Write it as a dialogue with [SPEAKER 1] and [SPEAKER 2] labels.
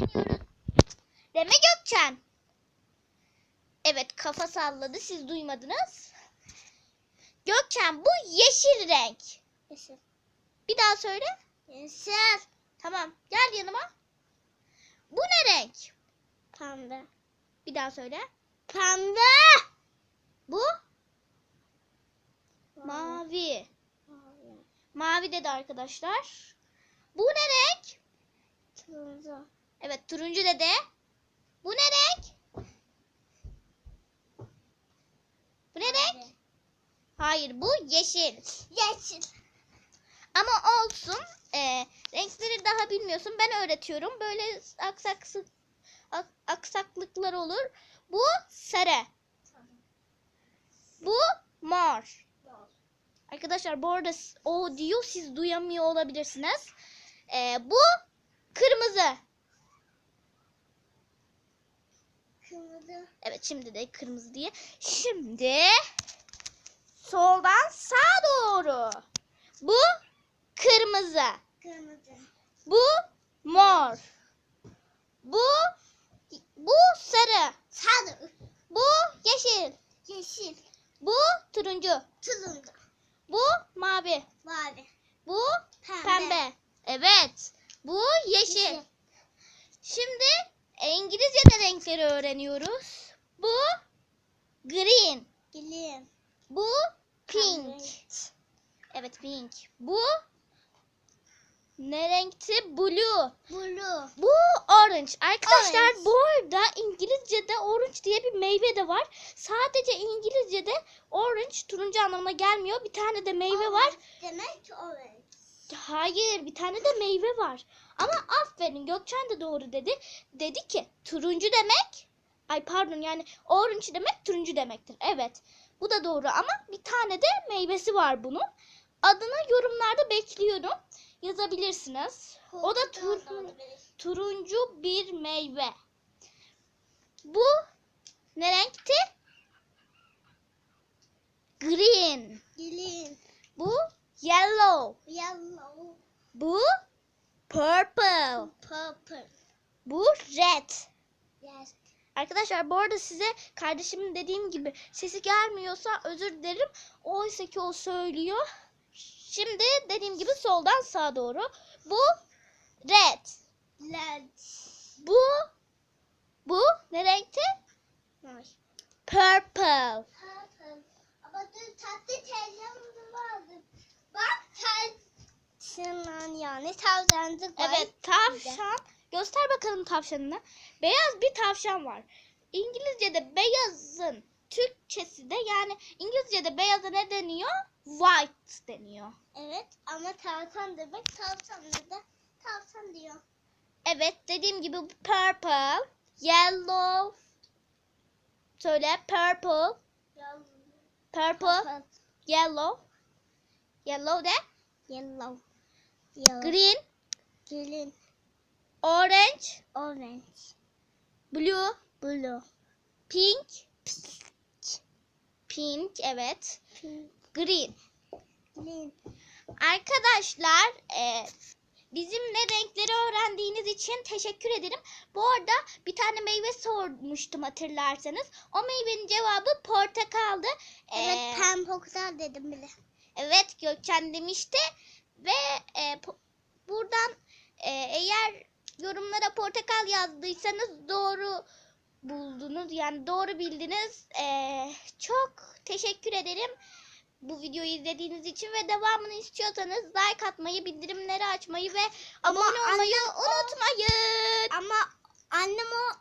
[SPEAKER 1] Deme Gökçen. Evet kafa salladı siz duymadınız. Gökçen bu yeşil renk.
[SPEAKER 2] Yeşil.
[SPEAKER 1] Bir daha söyle.
[SPEAKER 2] Yeşil.
[SPEAKER 1] Tamam gel yanıma. Bu ne renk?
[SPEAKER 2] Pembe.
[SPEAKER 1] Bir daha söyle.
[SPEAKER 2] Pembe.
[SPEAKER 1] Bu mavi.
[SPEAKER 2] Mavi.
[SPEAKER 1] Mavi dedi arkadaşlar. Bu ne renk?
[SPEAKER 2] Turuncu.
[SPEAKER 1] Dedi. Bu ne renk? Bu ne renk? Hayır bu yeşil.
[SPEAKER 2] Yeşil.
[SPEAKER 1] Ama olsun. Ee, renkleri daha bilmiyorsun. Ben öğretiyorum. Böyle aksaksı, ak- aksaklıklar olur. Bu sarı. Bu mor. Arkadaşlar bu arada o diyor siz duyamıyor olabilirsiniz. Ee, bu kırmızı.
[SPEAKER 2] Kırmızı.
[SPEAKER 1] Evet şimdi de kırmızı diye. Şimdi soldan sağa doğru. Bu kırmızı.
[SPEAKER 2] Kırmızı.
[SPEAKER 1] Bu mor. Bu bu sarı. Bu yeşil.
[SPEAKER 2] Yeşil.
[SPEAKER 1] Bu turuncu.
[SPEAKER 2] Turuncu.
[SPEAKER 1] Bu mavi.
[SPEAKER 2] Mavi.
[SPEAKER 1] Bu
[SPEAKER 2] Pembe.
[SPEAKER 1] pembe. Evet. Bu yeşil.
[SPEAKER 2] Yeşil.
[SPEAKER 1] Şimdi İngilizce'de renkleri öğreniyoruz. Bu green.
[SPEAKER 2] Gelin.
[SPEAKER 1] Bu pink. Evet pink. Bu ne renkti? Blue.
[SPEAKER 2] Blue.
[SPEAKER 1] Bu orange. Arkadaşlar
[SPEAKER 2] Orange.
[SPEAKER 1] bu arada İngilizce'de orange diye bir meyve de var. Sadece İngilizce'de orange turuncu anlamına gelmiyor. Bir tane de meyve var.
[SPEAKER 2] Demek orange.
[SPEAKER 1] Hayır, bir tane de meyve var. Ama aferin Gökçen de doğru dedi. Dedi ki turuncu demek Ay pardon yani orange demek turuncu demektir. Evet. Bu da doğru ama bir tane de meyvesi var bunun. Adını yorumlarda bekliyorum. Yazabilirsiniz. O da tur, turuncu bir meyve. Bu ne renkti? Green.
[SPEAKER 2] Gelin.
[SPEAKER 1] Bu yellow.
[SPEAKER 2] Yellow.
[SPEAKER 1] Bu purple.
[SPEAKER 2] Purple.
[SPEAKER 1] Bu red.
[SPEAKER 2] Yes.
[SPEAKER 1] Arkadaşlar bu arada size kardeşimin dediğim gibi sesi gelmiyorsa özür dilerim. Oysa ki o söylüyor. Şimdi dediğim gibi soldan sağa doğru. Bu red.
[SPEAKER 2] Red.
[SPEAKER 1] Bu bu ne renkti?
[SPEAKER 2] Mavi.
[SPEAKER 1] Purple.
[SPEAKER 2] Purple. Ama dün tatlı teyzem vardı. Bak tavşan yani tavşancık var.
[SPEAKER 1] Evet tavşan. Göster bakalım tavşanını. Beyaz bir tavşan var. İngilizce'de beyazın Türkçesi de yani İngilizce'de beyaza ne deniyor? White deniyor.
[SPEAKER 2] Evet ama tavşan demek tavşan da tavşan diyor.
[SPEAKER 1] Evet dediğim gibi purple, yellow. Söyle purple, purple, yellow. Yellow de
[SPEAKER 2] Yellow. Yellow.
[SPEAKER 1] green,
[SPEAKER 2] Green.
[SPEAKER 1] Orange,
[SPEAKER 2] Orange.
[SPEAKER 1] blue,
[SPEAKER 2] Blue.
[SPEAKER 1] pink, pink evet,
[SPEAKER 2] Pink.
[SPEAKER 1] green.
[SPEAKER 2] Green.
[SPEAKER 1] Arkadaşlar e, bizimle renkleri öğrendiğiniz için teşekkür ederim. Bu arada bir tane meyve sormuştum hatırlarsanız. O meyvenin cevabı portakaldı. E,
[SPEAKER 2] Evet pembe güzel dedim bile.
[SPEAKER 1] evet Gökçen demişti. Ve e, buradan e, eğer yorumlara portakal yazdıysanız doğru buldunuz. Yani doğru bildiniz. E, çok teşekkür ederim bu videoyu izlediğiniz için ve devamını istiyorsanız like atmayı, bildirimleri açmayı ve
[SPEAKER 2] Ama
[SPEAKER 1] abone olmayı
[SPEAKER 2] anne
[SPEAKER 1] unutmayın.
[SPEAKER 2] Ama annem o